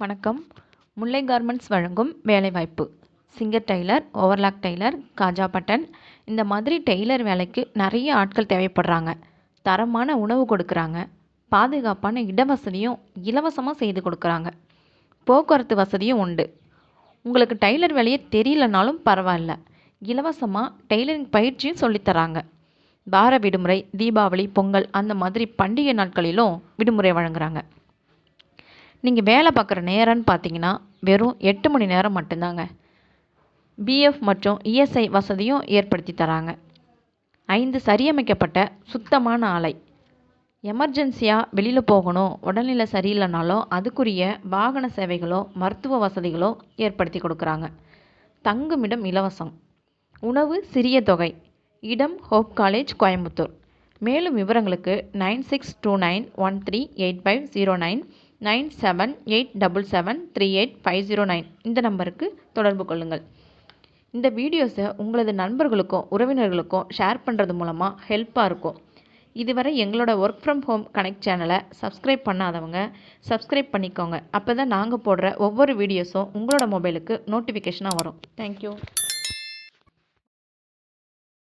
வணக்கம். முல்லை கார்மெண்ட்ஸ் வழங்கும் வேலைவாய்ப்பு. சிங்கர் டெய்லர் ஓவர்லாக் டெய்லர் காஜா பட்டன். இந்த மாதிரி டெய்லர் வேலைக்கு நிறைய ஆட்கள் தேவைப்படுறாங்க. தரமான உணவு கொடுக்குறாங்க. பாதுகாப்பான இடவசதியும் இலவசமாக செய்து கொடுக்குறாங்க. போக்குவரத்து வசதியும் உண்டு. உங்களுக்கு டெய்லர் வேலையே தெரியலனாலும் பரவாயில்ல. இலவசமாக டெய்லரிங் பயிற்சியும் சொல்லித்தராங்க வார விடுமுறை தீபாவளி பொங்கல் அந்த மாதிரி பண்டிகை நாட்களிலும் விடுமுறை வழங்குறாங்க. நீங்கள் வேலை பார்க்குற நேரம்னு பார்த்தீங்கன்னா வெறும் எட்டு மணி நேரம் மட்டும்தாங்க. பிஎஃப் மற்றும் இஎஸ்ஐ வசதியும் ஏற்படுத்தி தராங்க. ஐந்து சரியமைக்கப்பட்ட சுத்தமான ஆலை. எமர்ஜென்சியாக வெளியில் போகணும் உடல்நிலை சரியில்லைனாலும் அதுக்குரிய வாகன சேவைகளோ மருத்துவ வசதிகளோ ஏற்படுத்தி கொடுக்குறாங்க. தங்குமிடம் இலவசம். உணவு சிறிய தொகை. இடம் ஹோப் காலேஜ் கோயம்புத்தூர். மேலும் விவரங்களுக்கு nine six two nine one three eight five zero nine nine seven eight double seven three eight five zero nine இந்த நம்பருக்கு தொடர்பு கொள்ளுங்கள். இந்த வீடியோஸை உங்களது நண்பர்களுக்கும் உறவினர்களுக்கும் ஷேர் பண்ணுறது மூலமாக ஹெல்ப்பாக இருக்கும். இதுவரை எங்களோட ஒர்க் ஃப்ரம் ஹோம் கனெக்ட் சேனலை சப்ஸ்கிரைப் பண்ணாதவங்க சப்ஸ்கிரைப் பண்ணிக்கோங்க. அப்போ தான் நாங்கள் போடுற ஒவ்வொரு வீடியோஸும் உங்களோட மொபைலுக்கு நோட்டிஃபிகேஷனாக வரும். தேங்க்யூ